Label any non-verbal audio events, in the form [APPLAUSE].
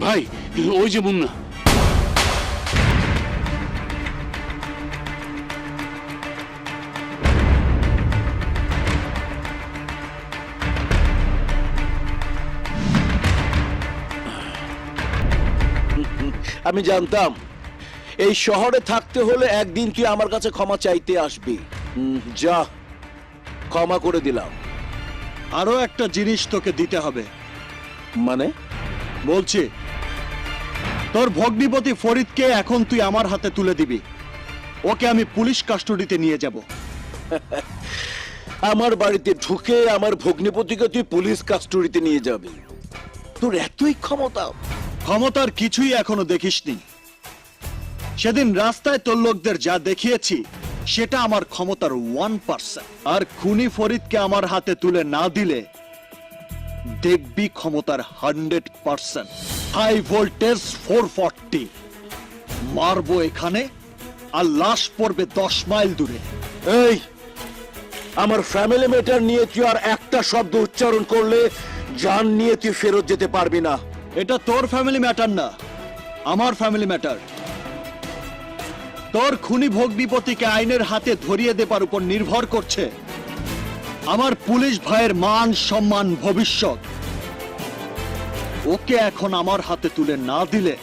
ভাই ওই যে মুন্না। আমি জানতাম এই শহরে থাকতে হলে একদিন তুই আমার কাছে ক্ষমা চাইতে আসবি। হুম, যা ক্ষমা করে দিলাম। আরও একটা জিনিস তোকে দিতে হবে। মানে? বলছি তোর ভগ্নিপতি ফরিদকে এখন তুই আমার হাতে তুলে দিবি। ওকে আমি পুলিশ কাস্টডিতে নিয়ে যাব। [LAUGHS] আমার বাড়িতে ঢুকে আমার ভগ্নিপতিকে তুই পুলিশ কাস্টডিতে নিয়ে যাবি। তোর এতই ক্ষমতা। ক্ষমতার কিছুই এখনও দেখিসনি। সেদিন রাস্তায় তোর লোকদের যা দেখিয়েছি সেটা আমার ক্ষমতার ওয়ান পার্সেন্ট আর খুনি ফরিদকে আমার হাতে তুলে না দিলে দেখবি ক্ষমতার hundred percent high voltage four forty মারবো এখানে আর লাশ পড়বে দশ মাইল দূরে। এই আমার ফ্যামিলি ম্যাটার নিয়ে তুই আর একটা শব্দ উচ্চারণ করলে জান নিয়ে তুই ফেরত যেতে পারবি না। এটা তোর ফ্যামিলি ম্যাটার না আমার ফ্যামিলি ম্যাটার তোর খুনি ভগ্নিপতিকে আইনের হাতে ধরিয়ে দেবার উপর নির্ভর করছে। আমার পুলিশ ভাইয়ের মান সম্মান ভবিষ্যৎ। ওকে এখন আমার হাতে তুলে না দিলে